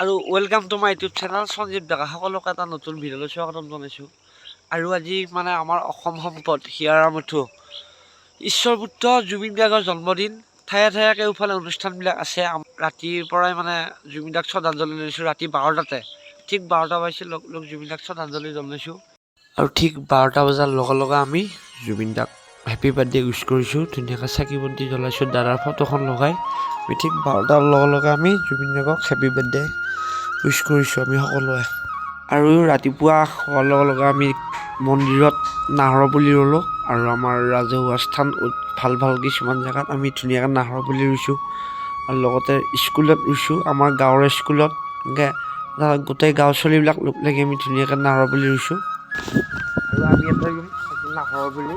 আৰু welcome to my YouTube channel Sanjib Deka সকলোকে এটা নতুন ভিডিঅ'লৈ স্বাগতম জনাইছোঁ। আৰু আজি মানে আমাৰ অসম সম্পদ, হিয়াৰা মুথু ঈশ্বৰ পুত্ৰ জুবিন গাৰ্গৰ জন্মদিন। ঠায়ে ঠায়ে কেওফালে অনুষ্ঠানবিলাক আছে। ৰাতিৰ পৰাই মানে জুবিন দাক শ্ৰদ্ধাঞ্জলি জনাইছোঁ। ৰাতি বাৰটাতে। ঠিক বাৰটা বাজিছে লগ লগ জুবিন দাক শ্ৰদ্ধাঞ্জলি জনাইছোঁ। আৰু ঠিক বাৰটা বজাৰ লগে লগে আমি জুবিন দাক হেপী বাৰ্থডে উইচ কৰিছোঁ। ধুনীয়াকৈ চাকি বন্তি জ্বলাইছোঁ, দাদাৰ ফটোখন লগাই। ঠিক বাৰটাৰ লগে লগে আমি জুবিন গাৰ্গক হেপী বাৰ্থডে উইচ কৰিছোঁ আমি সকলোৱে। আৰু ৰাতিপুৱা হোৱাৰ লগে লগে আমি মন্দিৰত নাহৰ পুলি ৰুলোঁ আৰু আমাৰ ৰাজহুৱা স্থান ভালো ভালো কিছুমান জেগাত আমি ধুনীয়াকৈ নাহৰ পুলি ৰুইছোঁ। আৰু লগতে স্কুলত ৰুইছোঁ, আমাৰ গাঁৱৰ স্কুলত এনেকৈ গোটেই গাঁও চলিবিলাক লগ লাগি আমি ধুনীয়াকৈ নাহৰ পুলি ৰুইছোঁ। আৰু আমি এটা ৰুম নাহৰ পুলি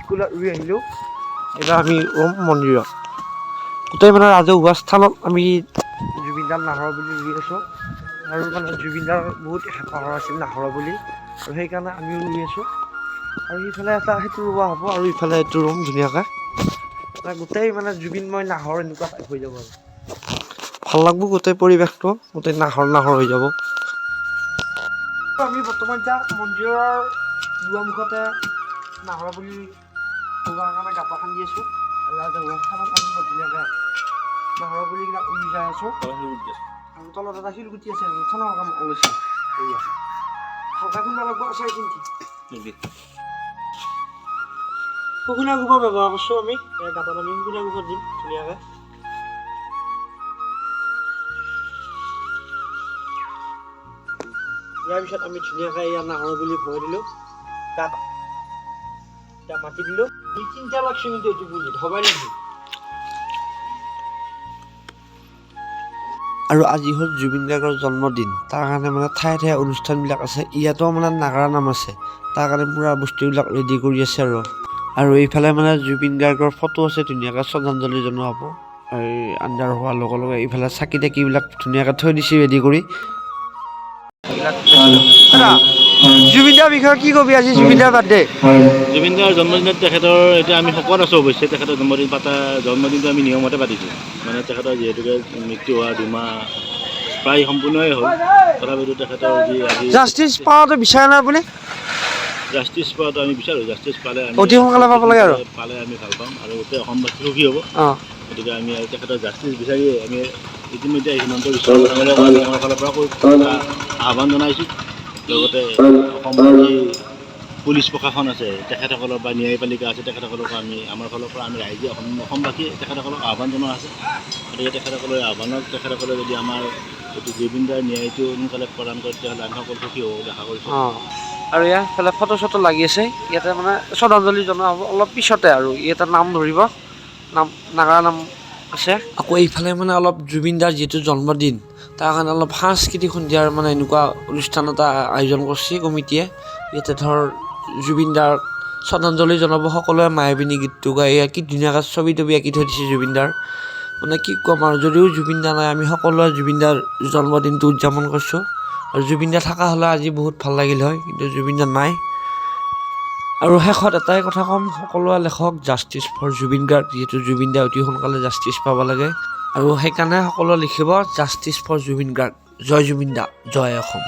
স্কুলত ৰুই আহিলোঁ। এইবাৰ আমি ৰুম মন্দিৰত। গোটেই মানে ৰাজহুৱা স্থানত আমি জুবিনদাৰ নাহৰ বুলি ৰুই আছোঁ। আৰু মানে জুবিনদাৰ বহুত হেঁপাহৰ আছিল নাহৰ বুলি। আৰু সেইকাৰণে আমিও ৰুই আছোঁ। আৰু ইফালে এটা সেইটো ৰুৱা হ'ব আৰু ইফালে এইটো ৰুম ধুনীয়াকৈ। গোটেই মানে জুবিনময় নাহৰ এনেকুৱা টাইপ হৈ যাব আৰু। ভাল লাগব গোটেই পৰিৱেশটো গোটেই নাহৰ নাহৰ হৈ যাব। আমি বৰ্তমান এতিয়া মন্দিৰৰ দুৱাৰমুখতে নাহৰ বুলি ৰুৱাৰ কাৰণে গাঁত খান্দি আছোঁ। ৰাজহুৱা স্থানত আমি ধুনীয়াকৈ নাহৰ পুলিবিলাক উৰি যাই আছোঁ। আৰু তলত এটা শিলগুটি আছে ৰচনাৰ কাম এয়া হালকা লাগব আমি? গাঁতত আমি দিম ধুনীয়াকৈ। ইয়াৰ পিছত আমি ধুনীয়াকৈ ইয়াৰ নাহৰ বুলি ভৰাই দিলোঁ। তাত মাটি দিলোঁ। দুই তিনিটা লাগছে কিন্তু এইটো হবাই লাগিব আৰু আজি হ'ল জুবিন গাৰ্গৰ জন্মদিন। তাৰ কাৰণে মানে ঠায়ে ঠায়ে অনুষ্ঠানবিলাক আছে। ইয়াতো মানে নাগাৰা নাম আছে। তাৰ কাৰণে পূৰা বস্তুবিলাক ৰেডি কৰি আছে আৰু। আৰু এইফালে মানে জুবিন গাৰ্গৰ ফটো আছে, ধুনীয়াকৈ শ্ৰদ্ধাঞ্জলি জনোৱা হ'ব এই আন্ধাৰ হোৱাৰ লগে লগে এইফালে চাকি তাকিবিলাক ধুনীয়াকৈ থৈ দিছে ৰেডি কৰি। জুবিন দাৰ বিষয়ে কি কবি আজি জুবিন দাৰ বাৰ্থডে? জুবিন দাৰ জন্মদিনত তেখেতৰ এতিয়া আমি শকত আছোঁ অৱশ্যে তেখেতৰ জন্মদিন পাতা জন্মদিনটো আমি নিয়মতে পাতিছোঁ। মানে তেখেতৰ যিহেতুকে মৃত্যু হোৱা দুমাহ প্ৰায় সম্পূৰ্ণই হ'ল। তথাপিতো তেখেতৰ যি আজি জাষ্টিচ পাৱাটো বিচাৰে নাই আপুনি? জাষ্টিচ পোৱাটো আমি বিচাৰোঁ। জাষ্টিচ পালে আমি অতি সোনকালে পাব লাগে আৰু। পালে আমি ভালো পাম। আৰু গোটেই অসমবাসী সুখী হ'ব। গতিকে আমি তেখেতৰ জাষ্টিচ বিচাৰি আমি ইতিমধ্যে হিমন্ত বিশ্ব ফালৰ পৰা আহ্বান জনাইছোঁ। লগতে অসমৰ পুলিচ প্ৰশাসন আছে, তেখেতসকলৰ বা ন্যায়পালিকা আছে তেখেতসকলক আমি, আমাৰ ফালৰ পৰা আমি ৰাইজে অসম, অসমবাসীয়ে তেখেতসকলক আহ্বান জনোৱা আছে গতিকে তেখেতসকলৰ আহ্বানক তেখেতসকলে যদি আমাৰ এইটো জুবিন দাৰ ন্যায়টো সোনকালে প্ৰদান কৰে, তেতিয়াহ'লে আমি সকলো সুখী হ'ব বুলি আশা কৰিছোঁ। আৰু ইয়াৰ ফালে ফটো চটো লাগি আছে। ইয়াতে মানে শ্ৰদ্ধাঞ্জলি জনোৱা হ'ব। অলপ পিছতে আৰু ইয়াতে নাম ধৰিব। নাম, নাগাৰা নাম আছে? আকৌ এইফালে মানে অলপ জুবিন দাৰ যিহেতু জন্মদিন, তাৰ কাৰণে অলপ সাংস্কৃতিক সন্ধিয়াৰ মানে এনেকুৱা অনুষ্ঠান এটা আয়োজন কৰিছে কমিটিয়ে। ইয়াতে ধৰ জুবিন দাৰ শ্ৰদ্ধাঞ্জলি জনাব সকলোৱে মায়াবিনী গীতটো গাই কি ধুনীয়াকৈ ছবি তবি আঁকি থৈ দিছে জুবিন দাৰ। মানে কি ক'ম আৰু যদিও জুবিন দা নাই, আমি সকলোৱে জুবিন দাৰ জন্মদিনটো উদযাপন কৰিছোঁ। আৰু জুবিন দা থকা হ'লে আজি বহুত ভালো লাগিল হয়, কিন্তু জুবিন দা নাই। আৰু শেষত এটাই কথা ক'ম সকলোৱে লেখক জাষ্টিচ ফৰ জুবিন গাৰ্গ যিহেতু জুবিন দা অতি সোনকালে জাষ্টিচ পাব লাগে। আৰু সেইকাৰণে সকলোৱে লিখিব জাষ্টিচ ফৰ জুবিন গাৰ্গ জয় জুবিন দা জয় অসম।